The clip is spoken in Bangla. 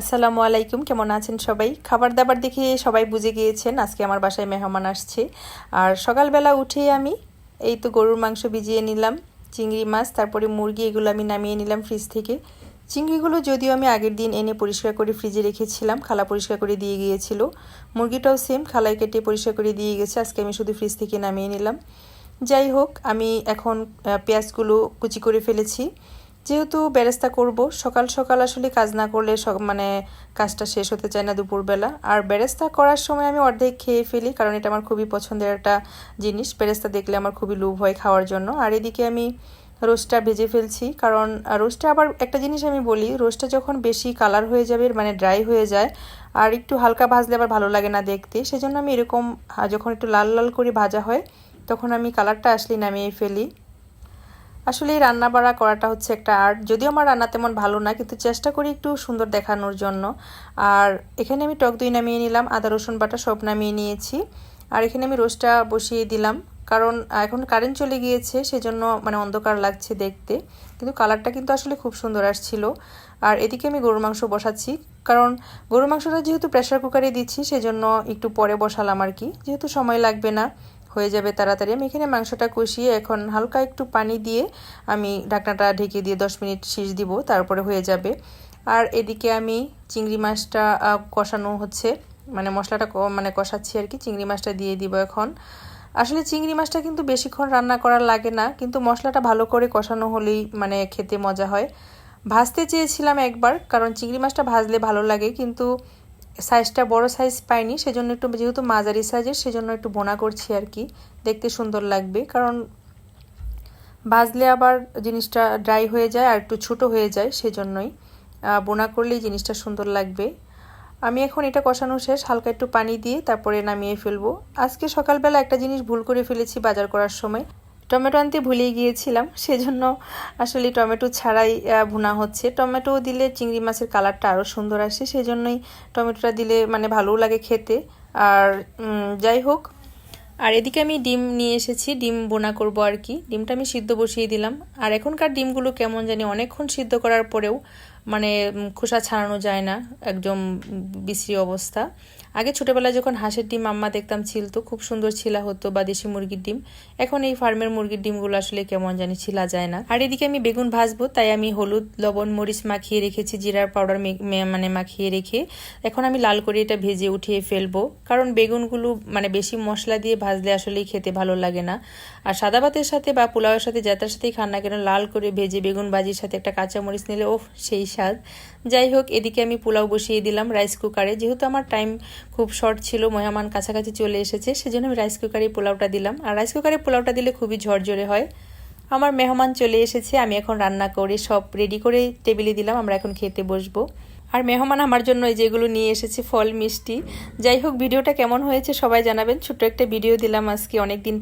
আসসালামু আলাইকুম, কেমন আছেন সবাই? খাবার দাবার দেখে সবাই বুঝে গিয়েছেন, আজকে আমার বাসায় মেহমান আসছে। আর সকালবেলা উঠে আমি এই তো গরুর মাংস ভিজিয়ে নিলাম, চিংড়ি মাছ, তারপরে মুরগি, এগুলো আমি নামিয়ে নিলাম ফ্রিজ থেকে। চিংড়িগুলো যদিও আমি আগের দিন এনে পরিষ্কার করে ফ্রিজে রেখেছিলাম, খালা পরিষ্কার করে দিয়ে গিয়েছিল। মুরগিটাও সেম খালাই কেটে পরিষ্কার করে দিয়ে গেছে, আজকে আমি শুধু ফ্রিজ থেকে নামিয়ে নিলাম। যাই হোক, আমি এখন পেঁয়াজগুলো কুচি করে ফেলেছি। যেহেতু বেরেস্তা করব, সকাল সকাল আসলে কাজ না করলে মানে কাজটা শেষ হতে চায় না দুপুরবেলা। আর বেরেস্তা করার সময় আমি অর্ধেক খেয়ে ফেলি, কারণ এটা আমার খুবই পছন্দের একটা জিনিস। বেরেস্তা দেখলে আমার খুবই লোভ হয় খাওয়ার জন্য। আর এদিকে আমি রোস্টটা ভেজে ফেলছি, কারণ রোস্টটা আবার একটা জিনিস আমি বলি, রোস্টটা যখন বেশি কালার হয়ে যাবে মানে ড্রাই হয়ে যায়, আর একটু হালকা ভাজলে আবার ভালো লাগে না দেখতে, সেজন্য আমি এরকম যখন একটু লাল লাল করে ভাজা হয়, তখন আমি কালারটা আসলে নামিয়ে ফেলি। আসলে এই রান্না বাড়া করাটা হচ্ছে একটা আর্ট যদিও আমার রান্না তেমন ভালো না, কিন্তু চেষ্টা করি একটু সুন্দর দেখানোর জন্য। আর এখানে আমি টক দই নামিয়ে নিলাম, আদা, রসুন বাটা সব নামিয়ে নিয়েছি। আর এখানে আমি রোস্টটা বসিয়ে দিলাম, কারণ এখন কারেন্ট চলে গিয়েছে, সেজন্য মানে অন্ধকার লাগছে দেখতে। কিন্তু কালারটা কিন্তু আসলে খুব সুন্দর আসছিল। আর এদিকে আমি গরুর মাংস বসাচ্ছি, কারণ গরুর মাংসটা যেহেতু প্রেশার কুকারে দিচ্ছি, সেজন্য একটু পরে বসালাম আর কি। যেহেতু সময় লাগবে না হয়ে যাবে তাড়াতাড়ি। আমি এখানে মাংসটা কষিয়ে এখন হালকা একটু পানি দিয়ে আমি ঢাকনাটা ঢেকে দিয়ে দশ মিনিট শীষ দিব, তারপরে হয়ে যাবে। আর এদিকে আমি চিংড়ি মাছটা কষানো হচ্ছে। মানে মশলাটা মানে কষাচ্ছি আর কি, চিংড়ি মাছটা দিয়ে দিব এখন। আসলে চিংড়ি মাছটা কিন্তু বেশিক্ষণ রান্না করার লাগে না, কিন্তু মশলাটা ভালো করে কষানো হলেই মানে খেতে মজা হয়। ভাজতে চেয়েছিলাম একবার, কারণ চিংড়ি মাছটা ভাজলে ভালো লাগে, কিন্তু সাইজটা বড় সাইজ পাইনি, সেজন্য একটু যেহেতু মাঝারি সাইজের, সেজন্য একটু বোনা করছি আর কি। দেখতে সুন্দর লাগবে, কারণ ভাজলে আবার জিনিসটা ড্রাই হয়ে যায় আর একটু ছোট হয়ে যায়, সেজন্যই বোনা করলেই জিনিসটা সুন্দর লাগবে। আমি এখন এটা কষানো শেষ, হালকা একটু পানি দিয়ে তারপরে নামিয়ে ফেলব। আজকে সকালবেলা একটা জিনিস ভুল করে ফেলেছি বাজার করার সময়। টমেটো আনতে ভুলেই গিয়েছিলাম, সেজন্য আসলে টমেটো ছাড়াই ভুনা হচ্ছে। টমেটো দিলে চিংড়ি মাছের কালারটা আরও সুন্দর আসে, সেজন্যই টমেটোটা দিলে মানে ভালোও লাগে খেতে। আর যাই হোক, আর এদিকে আমি ডিম নিয়ে এসেছি, ডিম বোনা করব আর কি। ডিমটা আমি সিদ্ধ বসিয়ে দিলাম। আর এখনকার ডিমগুলো কেমন জানি অনেকক্ষণ সিদ্ধ করার পরেও মানে খোসা ছাড়ানো যায় না, একদম বিশ্রী অবস্থা। আগে ছোটোবেলায় যখন হাঁসের ডিম আম্মা দেখতাম ছিলতো খুব সুন্দর ছিলা হতো বা দেশি মুরগির ডিম। এখন এই ফার্মের মুরগির ডিমগুলো আসলে কেমন জানি ছিলা যায় না। আর এদিকে আমি বেগুন ভাজবো, তাই আমি হলুদ, লবণ, মরিচ মাখিয়ে রেখেছি, জিরার পাউডার মানে মাখিয়ে রেখে। এখন আমি লাল করে এটা ভেজে উঠিয়ে ফেলব, কারণ বেগুনগুলো মানে বেশি মশলা দিয়ে ভাজলে আসলেই খেতে ভালো লাগে না। আর সাদা ভাতের সাথে বা পোলাওয়ের সাথে যাতার সাথেই খান না কেন, লাল করে ভেজে বেগুন ভাজির সাথে একটা কাঁচা মরিচ নিলে ও সেই স্বাদ। যাই হোক, এদিকে আমি পোলাও বসিয়ে দিলাম রাইস কুকারে যেহেতু আমার টাইম খুব শর্ট ছিল মেহমান কাছাকাছি চলে এসেছে, সেজন্য আমি রাইস কুকারে পোলাওটা দিলাম। আর রাইস কুকারে পোলাওটা দিলে খুবই ঝরঝরে হয়। আমার মেহমান চলে এসেছে, আমি এখন রান্না করে, সব রেডি করে টেবিলে দিলাম, আমরা এখন খেতে বসবো। আর মেহমান আমার জন্য এই যেগুলো নিয়ে এসেছে, ফল, মিষ্টি। যাই হোক, ভিডিওটা কেমন হয়েছে সবাই জানাবেন। ছোট্ট একটা ভিডিও দিলাম আজকে অনেক দিন